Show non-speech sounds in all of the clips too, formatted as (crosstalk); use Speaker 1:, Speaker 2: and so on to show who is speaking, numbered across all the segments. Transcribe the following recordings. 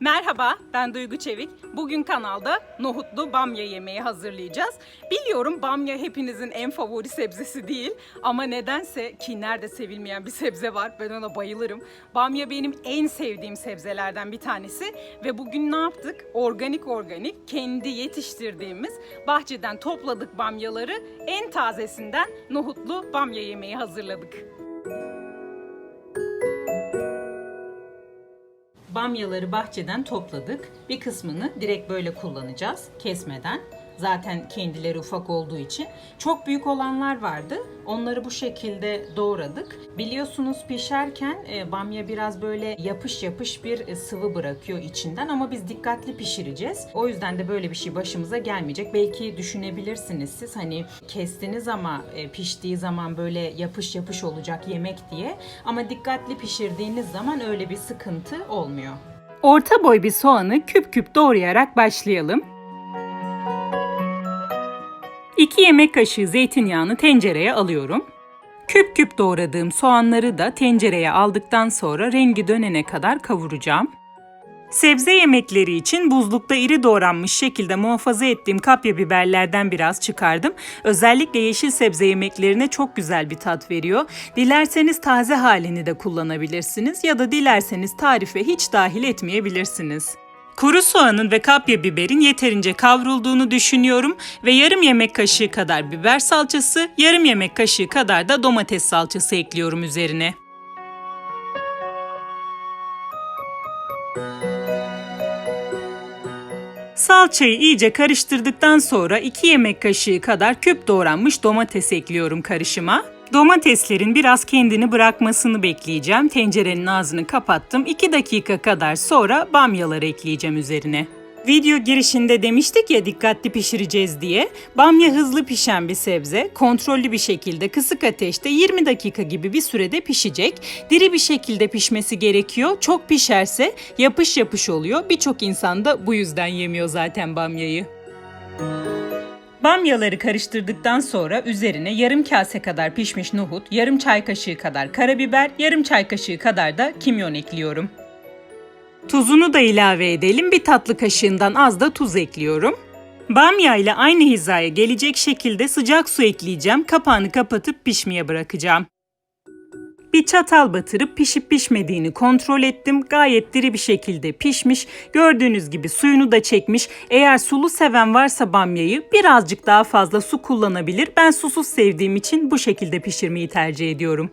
Speaker 1: Merhaba, ben Duygu Çevik. Bugün kanalda nohutlu bamya yemeği hazırlayacağız. Biliyorum bamya hepinizin en favori sebzesi değil ama nedense ki nerede sevilmeyen bir sebze var ben ona bayılırım. Bamya benim en sevdiğim sebzelerden bir tanesi ve bugün ne yaptık? Organik organik kendi yetiştirdiğimiz bahçeden topladık bamyaları en tazesinden nohutlu bamya yemeği hazırladık. Bamyaları bahçeden topladık. Bir kısmını direkt böyle kullanacağız kesmeden. Zaten kendileri ufak olduğu için. Çok büyük olanlar vardı. Onları bu şekilde doğradık. Biliyorsunuz pişerken e, bamya biraz böyle yapış yapış bir e, sıvı bırakıyor içinden ama biz dikkatli pişireceğiz. O yüzden de böyle bir şey başımıza gelmeyecek. Belki düşünebilirsiniz siz hani kestiniz ama e, piştiği zaman böyle yapış yapış olacak yemek diye. Ama dikkatli pişirdiğiniz zaman öyle bir sıkıntı olmuyor. Orta boy bir soğanı küp küp doğrayarak başlayalım. 2 yemek kaşığı zeytinyağını tencereye alıyorum. Küp küp doğradığım soğanları da tencereye aldıktan sonra rengi dönene kadar kavuracağım. Sebze yemekleri için buzlukta iri doğranmış şekilde muhafaza ettiğim kapya biberlerden biraz çıkardım. Özellikle yeşil sebze yemeklerine çok güzel bir tat veriyor. Dilerseniz taze halini de kullanabilirsiniz ya da dilerseniz tarife hiç dahil etmeyebilirsiniz. Kuru soğanın ve kapya biberin yeterince kavrulduğunu düşünüyorum ve yarım yemek kaşığı kadar biber salçası, yarım yemek kaşığı kadar da domates salçası ekliyorum üzerine. Salçayı iyice karıştırdıktan sonra 2 yemek kaşığı kadar küp doğranmış domates ekliyorum karışıma. Domateslerin biraz kendini bırakmasını bekleyeceğim. Tencerenin ağzını kapattım. 2 dakika kadar sonra bamyaları ekleyeceğim üzerine. Video girişinde demiştik ya dikkatli pişireceğiz diye. Bamya hızlı pişen bir sebze. Kontrollü bir şekilde kısık ateşte 20 dakika gibi bir sürede pişecek. Diri bir şekilde pişmesi gerekiyor. Çok pişerse yapış yapış oluyor. Birçok insan da bu yüzden yemiyor zaten bamyayı. Bamyaları karıştırdıktan sonra üzerine yarım kase kadar pişmiş nohut, yarım çay kaşığı kadar karabiber, yarım çay kaşığı kadar da kimyon ekliyorum. Tuzunu da ilave edelim. Bir tatlı kaşığından az da tuz ekliyorum. Bamya ile aynı hizaya gelecek şekilde sıcak su ekleyeceğim. Kapağını kapatıp pişmeye bırakacağım. Bir çatal batırıp pişip pişmediğini kontrol ettim. Gayet diri bir şekilde pişmiş. Gördüğünüz gibi suyunu da çekmiş. Eğer sulu seven varsa bamyayı birazcık daha fazla su kullanabilir. Ben susuz sevdiğim için bu şekilde pişirmeyi tercih ediyorum.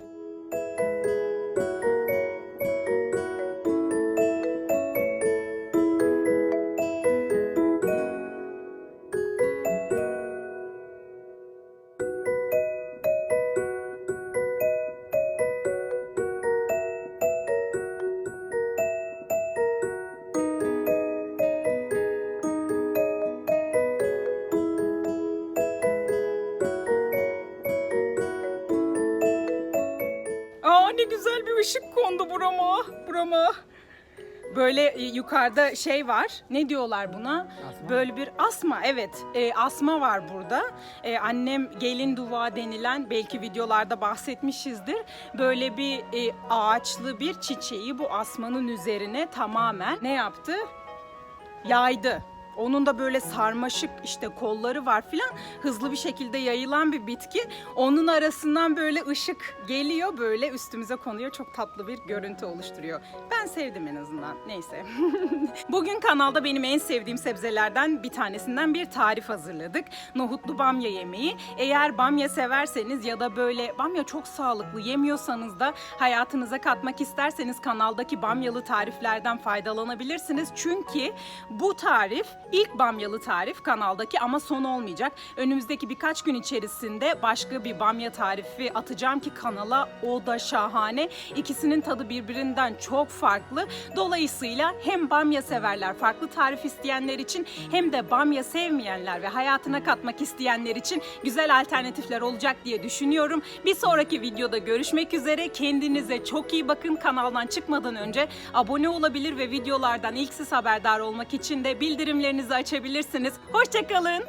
Speaker 1: Ne güzel bir ışık kondu burama. Burama. Böyle e, yukarıda şey var. Ne diyorlar buna? Böyle bir asma. Evet. e, asma var burada. E, annem gelin duva denilen belki videolarda bahsetmişizdir. Böyle bir e, ağaçlı bir çiçeği bu asmanın üzerine tamamen ne yaptı? Yaydı. Onun da böyle sarmaşık işte kolları var filan hızlı bir şekilde yayılan bir bitki. Onun arasından böyle ışık geliyor böyle üstümüze konuyor. Çok tatlı bir görüntü oluşturuyor. Ben sevdim en azından. Neyse. (laughs) Bugün kanalda benim en sevdiğim sebzelerden bir tanesinden bir tarif hazırladık. Nohutlu bamya yemeği. Eğer bamya severseniz ya da böyle bamya çok sağlıklı yemiyorsanız da hayatınıza katmak isterseniz kanaldaki bamyalı tariflerden faydalanabilirsiniz. Çünkü bu tarif ilk bamyalı tarif kanaldaki ama son olmayacak. Önümüzdeki birkaç gün içerisinde başka bir bamya tarifi atacağım ki kanala o da şahane. İkisinin tadı birbirinden çok farklı. Dolayısıyla hem bamya severler, farklı tarif isteyenler için hem de bamya sevmeyenler ve hayatına katmak isteyenler için güzel alternatifler olacak diye düşünüyorum. Bir sonraki videoda görüşmek üzere. Kendinize çok iyi bakın. Kanaldan çıkmadan önce abone olabilir ve videolardan ilk siz haberdar olmak için de bildirimlerinizi açabilirsiniz. Hoşçakalın.